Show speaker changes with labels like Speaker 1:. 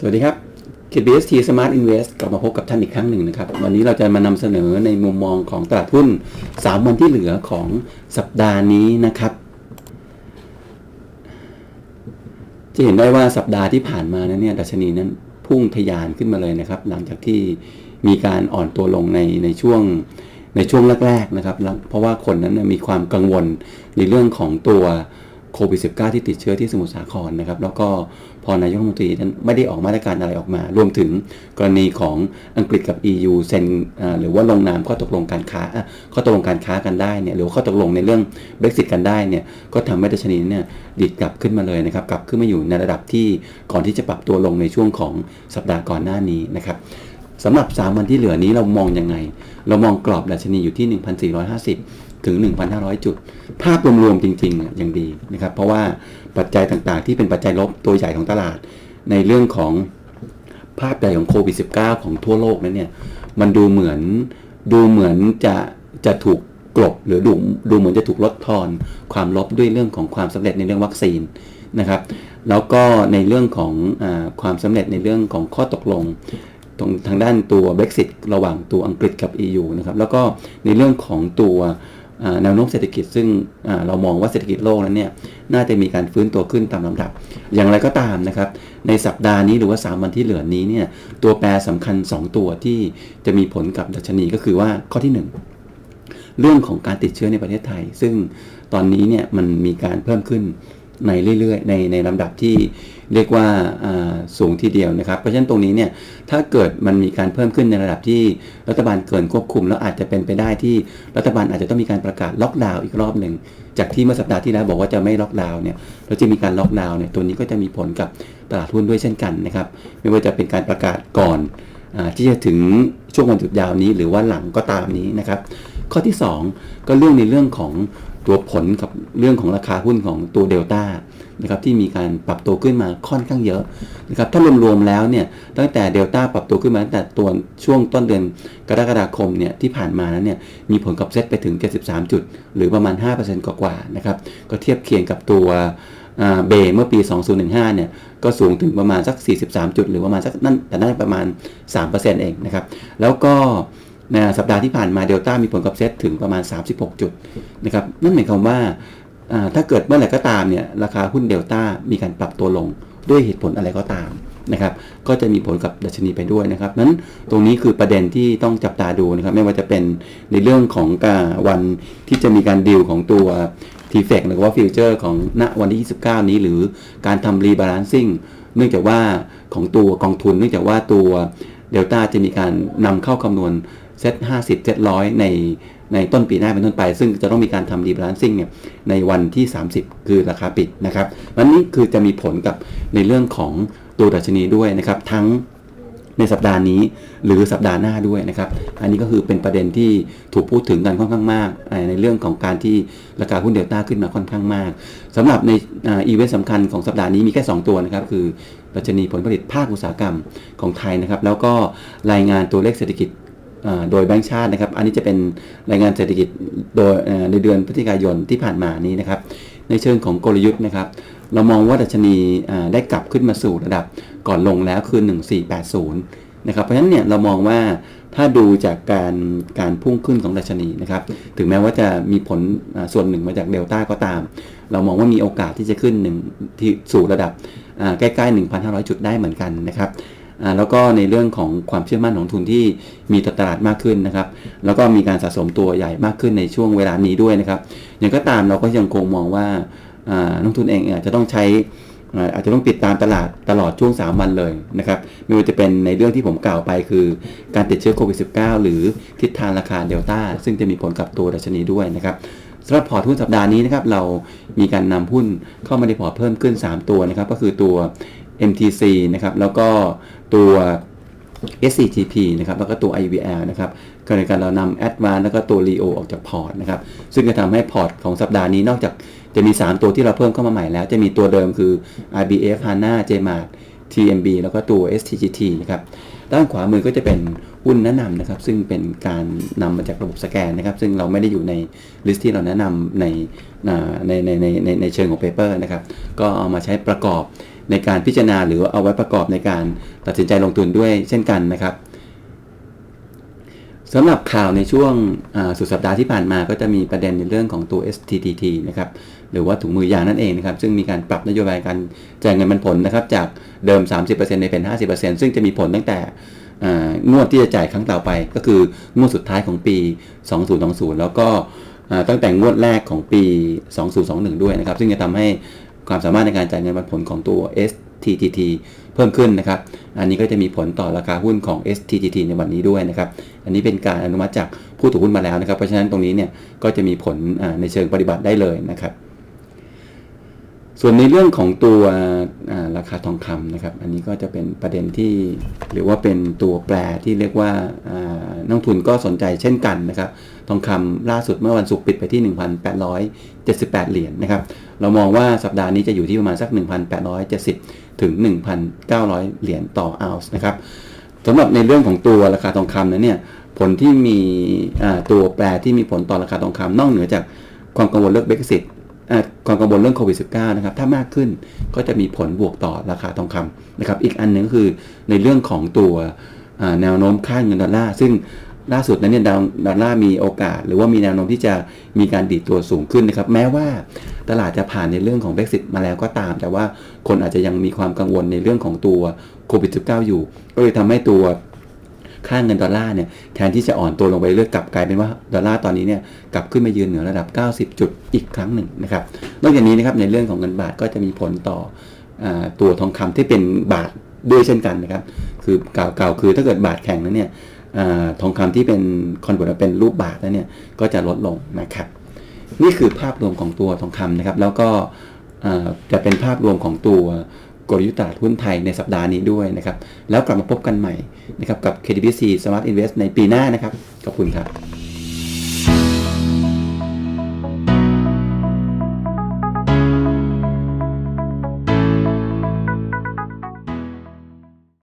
Speaker 1: สวัสดีครับ KBST Smart Invest กลับมาพบกับท่านอีกครั้งหนึ่งนะครับ วันนี้เราจะมานำเสนอในมุมมองของตลาดหุ้น 3 วันที่เหลือของสัปดาห์นี้นะครับ จะเห็นได้ว่าสัปดาห์ที่ผ่านมานั้นเนี่ยดัชนีนั้นพุ่งทะยานขึ้นมาเลยนะครับ หลังจากที่มีการอ่อนตัวลงในในช่วงในช่วงแรกๆนะครับ เพราะว่าคนนั้นมีความกังวลในเรื่องของตัว โควิด -19 ที่ติดเชื้อที่สมุทรสาครนะครับ แล้วก็พอนายกรัฐมนตรีนั้นไม่ได้ออกมาตรการอะไรออกมา รวมถึงกรณีของอังกฤษกับ EU เซ็นหรือว่าลงนามข้อตกลงการค้าข้อตกลงการค้ากันได้เนี่ยหรือข้อตกลงในเรื่อง Brexit กันได้เนี่ยก็ทำให้ดัชนีเนี่ยดีดกลับขึ้นมาเลยนะครับกลับขึ้นมาอยู่ในระดับที่ก่อนที่จะปรับตัวลงในช่วงของสัปดาห์ก่อนหน้านี้นะครับสำหรับ 3 วันที่เหลือนี้เรามองยังไง เรามองกรอบดัชนีอยู่ที่ 1,450 ถึง 1,500 จุด ภาพรวมๆจริงๆยังดีนะครับ เพราะว่าปัจจัยต่างๆ ที่เป็นปัจจัยลบตัวใหญ่ของตลาด ในเรื่องของภาพใหญ่ของโควิด -19 ของทั่วโลกนั้นเนี่ยมันดูเหมือนดูเหมือนจะจะถูกกลบหรือดูดูเหมือนจะถูกลดทอนความลบด้วยเรื่องของความสำเร็จในเรื่องวัคซีนนะครับ แล้วก็ในเรื่องของอความสำเร็จในเรื่องของข้อตกลงตรงทางด้านตัว Brexit ระหว่างตัวอังกฤษกับ EU นะครับ แล้วก็ในเรื่องของตัว แนวโน้มเศรษฐกิจซึ่งเรามองว่าเศรษฐกิจโลกนั้นเนี่ยน่าจะมีการฟื้นตัวขึ้นตามลำดับ อย่างไรก็ตามนะครับในสัปดาห์นี้หรือว่า 3 วันที่เหลือนี้เนี่ยตัวแปรสำคัญ 2 ตัวที่จะมีผลกับดัชนีก็คือว่าข้อที่ 1 เรื่องของการติดเชื้อในประเทศไทย ซึ่งตอนนี้เนี่ยมันมีการเพิ่มขึ้นในเรื่อยๆ ในในลำดับที่ เรียกว่าาสูงทีเดียวนะครับ เพราะฉะนั้นตรงนี้เนี่ยถ้าเกิดมันมีการเพิ่มขึ้นในระดับที่รัฐบาลเกินควบคุม แล้วอาจจะเป็นไปได้ที่รัฐบาลอาจจะต้องมีการประกาศล็อกดาวน์อีกรอบหนึ่งจากที่เมื่อสัปดาห์ที่แล้วบอกว่าจะไม่ล็อกดาวน์เนี่ยแล้วจะมีการล็อกดาวน์เนี่ยตัวนี้ก็จะมีผลกับตลาดหุ้นด้วยเช่นกันนะครับไม่ว่าจะเป็นการประกาศก่อนอที่จะถึงช่วงวันหยุดยาวนี้หรือว่าหลังก็ตามนี้นะครับ ข้อที่ 2 ก็เรื่องในเรื่องของ ตัวผลกับเรื่องของราคาหุ้นของตัวเดลต้านะครับที่มีการปรับตัวขึ้นมาค่อนข้างเยอะนะครับถ้ารวมๆแล้วเนี่ยตั้งแต่เดลต้าปรับตัวขึ้นมาตั้งแต่ตัวช่วงต้นเดือนกรกฎาคมเนี่ยที่ผ่านมานั้นเนี่ยมีผลกับเซ็ตไปถึง 73 จุด หรือประมาณ 5%กว่าๆนะครับก็เทียบเคียงกับตัวเบย์เมื่อปี 2015 เนี่ย ก็สูงถึงประมาณสัก 43 จุด หรือประมาณสักนั่นแต่นั่นประมาณ 3%เองนะครับ แล้วก็ ในสัปดาห์ที่ผ่านมาเดลต้ามีผลกับเซตถึงประมาณ 36 จุดนะครับนั่นหมายความว่าถ้าเกิดเมื่อไหร่ก็ตามเนี่ยราคาหุ้นเดลต้ามีการปรับตัวลงด้วยเหตุผลอะไรก็ตามนะครับก็จะมีผลกับดัชนีไปด้วยนะครับนั้นตรงนี้คือประเด็นที่ต้องจับตาดูนะครับไม่ว่าจะเป็นในเรื่องของการวันที่จะมีการดีลของตัว t f e c หรือว่าฟิวเจอร์ของณวันที่ 29 นี้ หรือการทำรีบาลานซิ่งเนื่องจากว่าของตัวกองทุน เนื่องจากว่าตัวเดลต้าจะมีการนำเข้าคำนวณ เซต50เซตร้อยในในต้นปีหน้าเป็นต้นไป ซึ่งจะต้องมีการทำรีบาลานซิ่งเนี่ยในวันที่ 30 คือราคาปิดนะครับวันนี้คือจะมีผลกับในเรื่องของตัวดัชนีด้วยนะครับทั้งในสัปดาห์นี้หรือสัปดาห์หน้าด้วยนะครับ อันนี้ก็คือเป็นประเด็นที่ถูกพูดถึงกันค่อนข้างมาก ในเรื่องของการที่ราคาหุ้นเดลต้าขึ้นมาค่อนข้างมากสำหรับในอีเวนต์สำคัญของสัปดาห์นี้มีแค่ 2 ตัวนะครับ คือดัชนีผลผลิตภาคอุตสาหกรรมของไทยนะครับ แล้วก็รายงานตัวเลขเศรษฐกิจ โดยแบงก์ชาตินะครับ อันนี้จะเป็นรายงานเศรษฐกิจโดยในเดือนพฤศจิกายนที่ผ่านมานี้นะครับ ในเชิงของกลยุทธ์นะครับ เรามองว่าดัชนีได้กลับขึ้นมาสู่ระดับก่อนลงแล้วคือ 1480 นะครับ เพราะฉะนั้นเนี่ยเรามองว่าถ้าดูจากการการพุ่งขึ้นของดัชนีนะครับ ถึงแม้ว่าจะมีผลส่วนหนึ่งมาจากเดลต้าก็ตาม เรามองว่ามีโอกาสที่จะขึ้นหนึ่งที่สู่ระดับอ่าใกล้ๆ 1,500 จุดได้เหมือนกันนะครับ แล้วก็ในเรื่องของความเชื่อมั่นของทุนที่มีตตลาดมากขึ้นนะครับ แล้วก็มีการสะสมตัวใหญ่มากขึ้นในช่วงเวลานี้ด้วยนะครับอย่างก็ตามเราก็ยังคงมองว่านักทุนเองอาจจะต้องใช้อาจจะต้องติดตามตลาดตลอดช่วง 3 วันเลยนะครับไม่ว่าจะเป็นในเรื่องที่ผมกล่าวไปคือการติดเชื้อโควิด -19 หรือทิศทางราคาเดลต้าซึ่งจะมีผลกับตัวดัชนีด้วยนะครับสำหรับพอร์ตหุ้นสัปดาห์นี้นะครับเรามีการนำหุ้นเข้ามาในพอร์ตเพิ่มขึ้น 3 ตัวนะครับก็คือตัว MTC นะครับแล้วก็ตัว SCGP นะครับแล้วก็ตัว IVL นะครับก็ในการเรานำ Advan แล้วก็ตัว Leo ออกจากพอร์ตนะครับซึ่งจะทำให้พอร์ตของสัปดาห์นี้นอกจากจะมี 3 ตัวที่เราเพิ่มเข้ามาใหม่แล้ว จะมีตัวเดิมคือ IBF HANA JMart TMB แล้วก็ตัว STGT นะครับด้านขวามือก็จะเป็น หุ้นแนะนำนะครับ ซึ่งเป็นการนำมาจากระบบสแกนนะครับ ซึ่งเราไม่ได้อยู่ในลิสต์ที่เราแนะนำในในในในในในเชิงของเปเปอร์นะครับ ก็เอามาใช้ประกอบในการพิจารณาหรือเอาไว้ประกอบในการตัดสินใจลงทุนด้วยเช่นกันนะครับสำหรับข่าวในช่วงสุดสัปดาห์ที่ผ่านมาก็จะมีประเด็นในเรื่องของตัว STTT นะครับหรือว่าถุงมือยางนั่นเองนะครับ ซึ่งมีการปรับนโยบายการจ่ายเงินปันผลนะครับ จากเดิม 30%ในเป็น 50%ซึ่งจะมีผลตั้งแต่ งวดที่จะจ่ายครั้งต่อไป ก็คืองวดสุดท้ายของปี 2020 แล้วก็ตั้งแต่งวดแรกของปี 2021 ด้วยนะครับ ซึ่งจะทำให้ความสามารถในการจ่ายเงินปันผลของตัว STTT เพิ่มขึ้นนะครับ อันนี้ก็จะมีผลต่อราคาหุ้นของ STTT ในวันนี้ด้วยนะครับ อันนี้เป็นการอนุมัติจากผู้ถือหุ้นมาแล้วนะครับ เพราะฉะนั้นตรงนี้เนี่ยก็จะมีผลในเชิงปฏิบัติได้เลยนะครับ ส่วนในเรื่องของตัวราคาทองคำนะครับ อันนี้ก็จะเป็นประเด็นที่หรือว่าเป็นตัวแปรที่เรียกว่านักทุนก็สนใจเช่นกันนะครับ ทองคำล่าสุดเมื่อวันศุกร์ปิดไปที่ 1,878 เหรียญนะครับ เรามองว่าสัปดาห์นี้จะอยู่ที่ประมาณสัก 1,870 ถึง 1,900 เหรียญต่อออนซ์นะครับสำหรับในเรื่องของตัวราคาทองคำนั้นเนี่ยผลที่มีตัวแปรที่มีผลต่อราคาทองคำนอกเหนือจากความกังวลเรื่องเบรกซิต ความกังวลเรื่องโควิด -19 นะครับ ถ้ามากขึ้นก็จะมีผลบวกต่อราคาทองคำนะครับ อีกอันหนึ่งก็คือในเรื่องของตัวแนวโน้มค่าเงินดอลลาร์ ซึ่งล่าสุดนั้นเนี่ยดอลดอลลาร์มีโอกาส หรือว่ามีแนวโน้มที่จะมีการดีดตัวสูงขึ้นนะครับ แม้ว่าตลาดจะผ่านในเรื่องของ Brexit มาแล้วก็ตาม แต่ว่าคนอาจจะยังมีความกังวลในเรื่องของตัวโควิด -19 อยู่ ก็เลยทำให้ตัว ค่าเงินดอลลาร์เนี่ยแทนที่จะอ่อนตัวลงไปเรื่อยกลับกลายเป็นว่าดอลลาร์ตอนนี้เนี่ยกลับขึ้นมายืนเหนือระดับ 90 จุดอีกครั้งหนึ่งนะครับนอกจากนี้นะครับในเรื่องของเงินบาทก็จะมีผลต่ออตัวทองคำที่เป็นบาทด้วยเช่นกันนะครับ คือกล่าวกล่าวคือถ้าเกิดบาทแข็งนั้นเนี่ยอทองคำที่เป็นคอนเวิร์ตเป็นรูปบาทนั้นเนี่ยก็จะลดลงนะครับ นี่คือภาพรวมของตัวทองคำนะครับ แล้วก็จะเป็นภาพรวมของตัว กลยุทธ์ตลาดหุ้นไทยในสัปดาห์นี้ด้วยนะครับ แล้วกลับมาพบกันใหม่นะครับกับ KDBC Smart Invest ในปีหน้านะครับ ขอบคุณครับ